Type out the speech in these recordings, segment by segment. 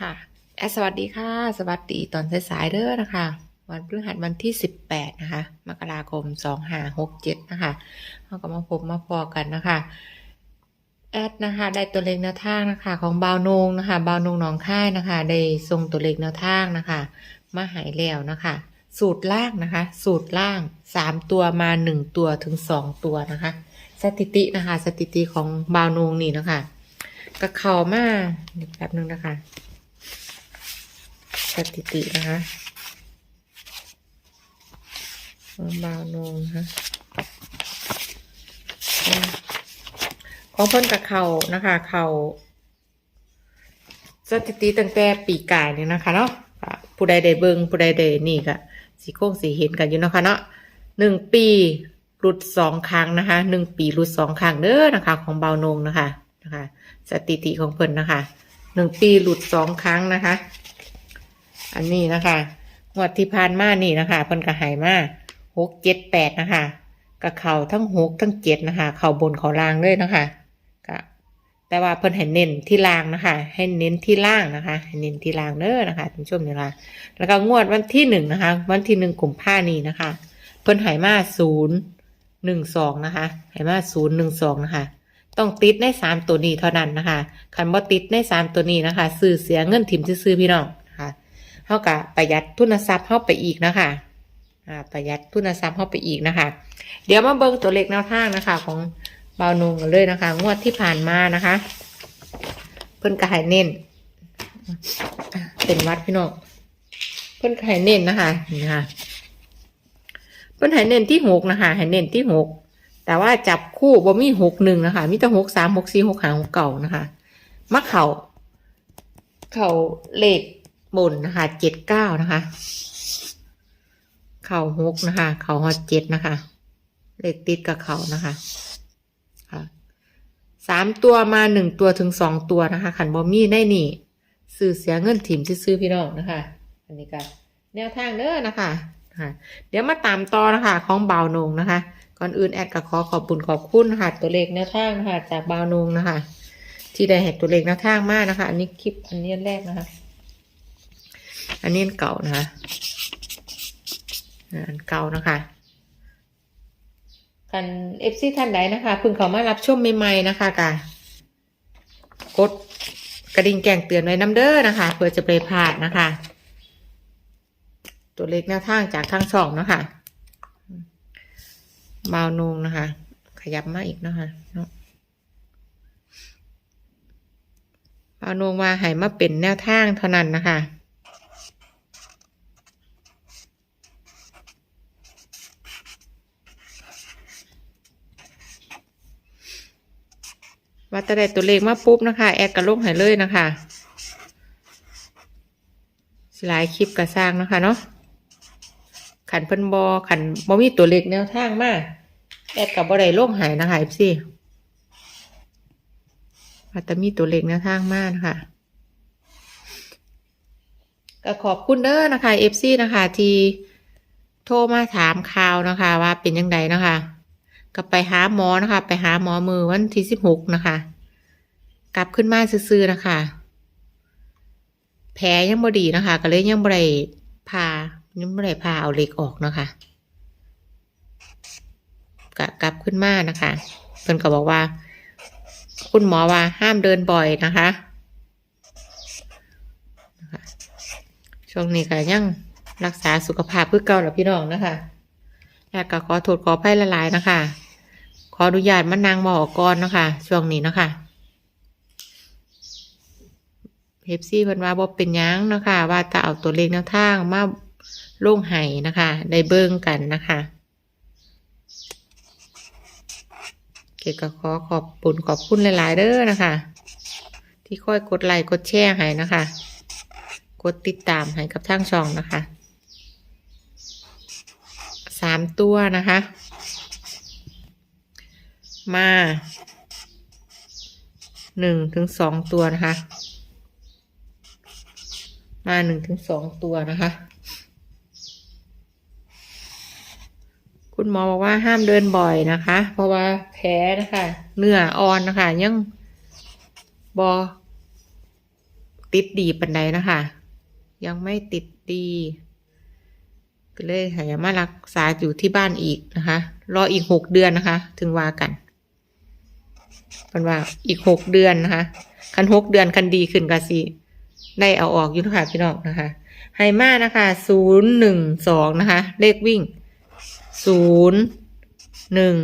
ค่ะแอดสวัสดีค่ะ สวัสดีตอนสายๆเด้อนะคะ วันพฤหัสวันที่ 18 นะคะ มกราคม 2567 นะคะเราก็มาพบมาพอกันนะคะแอดนะคะได้ตัวเลขแนวทางนะคะ ของบาวนงนะคะบาวนงหนองค่ายนะคะ ได้ส่งตัวเลขแนวทางนะคะ มาหายแล้วนะคะ สูตรล่างนะคะ สูตรล่าง3ตัวมา1ตัวถึง2ตัวนะคะ สถิตินะคะ สถิติของบาวนงนี่นะคะก็เข้ามาแป๊บนึงนะคะ สถิตินะคะของบาวนงนะของเพิ่นกับเขานะคะ เขาสถิติตั้งแต่ปีกายเนี่ยนะคะเนาะผู้ใดได้เบิงผู้ใดได้นี่ก็สีโค้งสีเห็นกันอยู่นะคะเนาะหนึ่งปีหลุดสองครั้งนะคะหนึ่งปีหลุดสองครั้งเด้อนะคะ ของเบานงนะคะนะคะ สถิติของเพิ่นนะคะหนึ่งปีหลุดสองครั้งนะคะ อันนี้นะคะงวดที่ผ่านมานี่นะคะเพิ่นก็หายมาหกเจ็ดแปดนะคะกับเข่าทั้งหกทั้งเจ็ดนะคะ เข่าบนเข่าล่างเลยนะคะก็แต่ว่าเพิ่นให้เน้นที่ล่างนะคะ ให้เน้นที่ล่างนะคะให้เน้นที่ล่างเด้อนะคะท่านผู้ชมนี่ละแล้วก็งวดวันที่หนึ่งนะคะ วันที่หนึ่งกลุ่มผ้านี้นะคะ เพิ่นหายมาศูนย์หนึ่งสองนะคะหายมาศูนย์หนึ่งสองนะคะ ต้องติดในสามตัวนี้เท่านั้นนะคะคันบ่ติดในสามตัวนี้นะคะ ซื้อเสียเงินถิ่มซื้อพี่น้อง เท่ากับประหยัดทุนทรัพย์เข้าไปอีกนะคะอ่าประหยัดทุนทรัพย์เข้าไปอีกนะคะ เดี๋ยวมาเบิ่งตัวเลขแนวทางนะคะ ของเบานุงกันเลยนะคะ งวดที่ผ่านมานะคะ เพิ่นก็ให้เน้นเป็นวัดพี่น้องเพิ่นก็ให้เน้นนะคะนี่นะคะเพิ่นให้เน้นที่หกนะคะให้เน้นที่หกแต่ว่าจับคู่บ่มีหกหนึ่งนะคะมีแต่หกสามหกสี่หกห้าหกเก่านะคะมะเข่าเข่าเหลข บนนะคะเจ็ดเก้านะคะ เข่าหกนะคะ เข่าฮอดเจ็ดนะคะ เลขติดกับเข่านะคะสามตัวมาหนึ่งตัวถึงสองตัวนะคะ ขันบอมี่ได้นี่ซื้อเสียเงินถิ่มซื้อพี่น้องนะคะ อันนี้ก็แนวทางเด้อนะคะค่ะเดี๋ยวมาตามต่อนะคะ ของบ่าวนงนะคะ ก่อนอื่นแอดก็ขอขอบคุณขอบคุณนะคะตัวเลขแนวทางนะคะจากบ่าวนงนะคะ ที่ได้เห็นตัวเลขแนวทางมากนะคะ อันนี้คลิปอันนี้แรกนะคะ อันนี้อันเก่านะคะอันเก่านะคะกันเอฟซีท่านใดนะคะพิ่งเขามารับชมใหม่ๆนะคะกะกดกระดิ่งแจ้งเตือนไว้น้ำเด้อนะคะเพื่อจะไปพลาดนะคะ ตัวเลขแนวทางจากทางช่องนะคะบาวนูงนะคะ ขยับมาอีกนะคะเนาะบาวนูงมาให้มาเป็นแนวทางเท่านั้นนะคะ ว่าแต่ได้ตัวเลขมาปุ๊บนะคะ แอดกระลงให้เลยนะคะสิหลายคลิปกระสร้างนะคะเนาะขันเพิ่นบอขันบอมีตัวเลขแนวทางมากแอดกับบอได้ลงหายนะคะเอฟซีว่าแต่มีตัวเลขแนวทางมากนะคะก็ขอบคุณเด้อนะคะเอฟซีนะคะ ที่โทรมาถามข่าวนะคะ ว่าเป็นยังไงนะคะ ก็ไปหาหมอนะคะ ไปหาหมอมือวันที่สิบหกนะคะ กลับขึ้นมาซื่อๆนะคะ แผลยังบ่ดีนะคะ ก็เลยยังบ่ได้พายังบ่ได้พาเอาเหล็กออกนะคะกะกลับขึ้นมานะคะเพิ่นก็บอกว่า คุณหมอว่าห้ามเดินบ่อยนะคะช่วงนี้ก็ยังรักษาสุขภาพเพื่อเก่าแหละพี่น้องนะคะอยากก็ขอโทษขออภัยหลายนะคะ ขออนุญาตมานางหมอก่อนนะคะช่วงนี้นะคะเพปซี่เพิ่นว่าบ่เป็นยังนะคะว่าจะเอาตัวเลขแนวทางมาลงไห้นะคะได้เบิ่งกันนะคะเกดก็ขอขอบคุณขอบคุณหลาย ๆเด้อนะคะ ที่ค่อยกดไลค์กดแชร์ให้นะคะ กดติดตามให้กับทางช่องนะคะสามตัวนะคะ มาหนึ่งถึงสองตัวนะคะ มาหนึ่งถึงสองตัวนะคะ คุณหมอบอกว่าห้ามเดินบ่อยนะคะ เพราะว่าแผลนะคะ เนื้ออ่อนนะคะ ยังบอติดดีปันใดนะคะ ยังไม่ติดดีก็เลยให้มารักษาอยู่ที่บ้านอีกนะคะ รออีกหกเดือนนะคะ ถึงว่ากัน เป็นว่าอีกหกเดือนนะคะ คันหกเดือนคันดีขึ้นก็สิได้เอาออกอยู่นะคะพี่น้องนะคะไฮมานะคะศูนย์หนึ่งสองนะคะ เลขวิ่งศูนย์หนึ่ง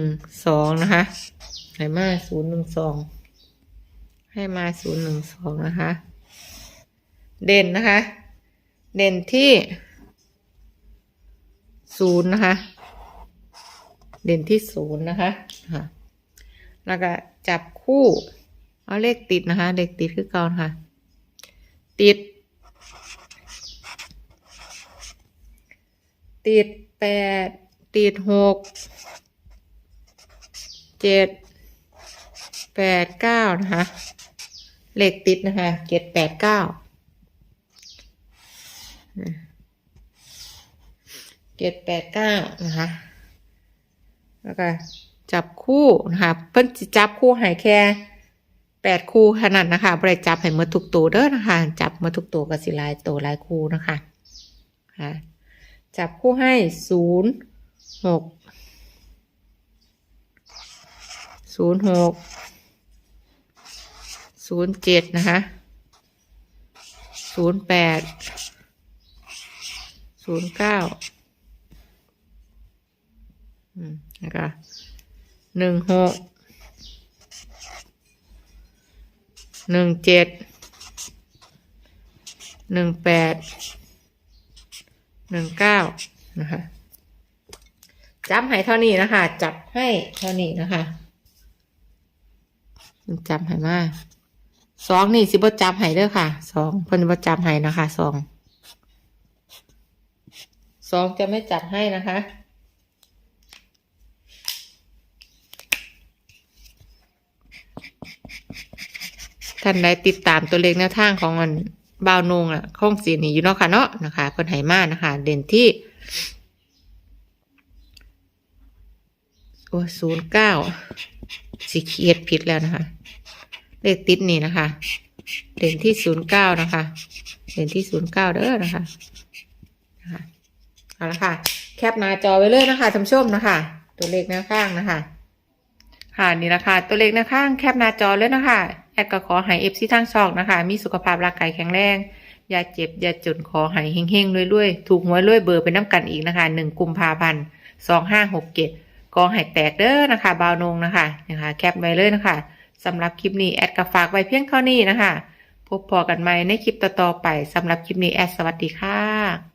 สองนะคะไฮมาศูนย์หนึ่งสองให้มาศูนย์หนึ่งสองนะคะ เด่นนะคะ เด่นที่ศูนย์นะคะ เด่นที่ศูนย์นะคะแล้วก็ จับคู่ เอาเลขติดนะคะ เลขติดคือเก่านะคะติด ติดแปดติดหกเจ็ดแปดเก้านะคะเลขติดนะคะเจ็ดแปดเก้าเจ็ดแปดเก้านะคะ แล้วก็ จับคู่นะคะเพิ่นจับคู่ใหายแค่แปดคู่ขนาดนะคะบริจับให้มดทุกตัวเด้อนะคะ จับมาทุกตัวกับสิลายตัวหลายคู่นะคะค่ะจับคู่ให้ศูนย์หกศูนย์หกศูนย์เจ็ดนะคะศูนย์แปดศูนย์เก้าอืมนะคะ หนึ่งหกหนึ่งเจ็ดหนึ่งแปดหนึ่งเก้านะคะจับให้เท่านี้นะคะ จับให้เท่านี้นะคะจับให้มาสองนี่สิบจับให้เด้อค่ะสองเพิ่นบ่จับให้นะคะสองสองจะไม่จับให้นะคะ ท่านใดติดตามตัวเลขแนวทางของมันบาวนงอะคงสีนี้อยู่เนาะค่ะเนาะนะคะเพิ่นไหมานะคะ เด่นที่โอ้ศูนย์เก้าสิเขียดผิดแล้วนะคะ เลขติดนี่นะคะ เด่นที่ศูนย์เก้านะคะ เด่นที่ศูนย์เก้าเด้อนะคะนะคะเอาละค่ะ แคปหน้าจอไว้เลยนะคะท่านผู้ชมนะคะ ตัวเลขแนวข้างนะคะ ค่ะนี่นะคะ ตัวเลขแนวข้างแคปหน้าจอเลยนะคะ ดก็ขอให้เอฟซีทั้งช่องนะคะ มีสุขภาพร่างกายแข็งแรง อย่าเจ็บ อย่าจนขอให้เฮงๆรวยๆ ถูกหวยรวยเบอร์ไปน้ำกันอีกนะคะหนึ่งกุมภาพันธ์สองห้าหกเจ็ดก็ให้แตกเด้อนะคะบาวนงนะคะนะคะ แคปไว้เลยนะคะสำหรับคลิปนี้แอดก็ฝากไว้เพียงเท่านี้นะคะ พบพอกันใหม่ในคลิปต่อๆไปสำหรับคลิปนี้แอดสวัสดีค่ะ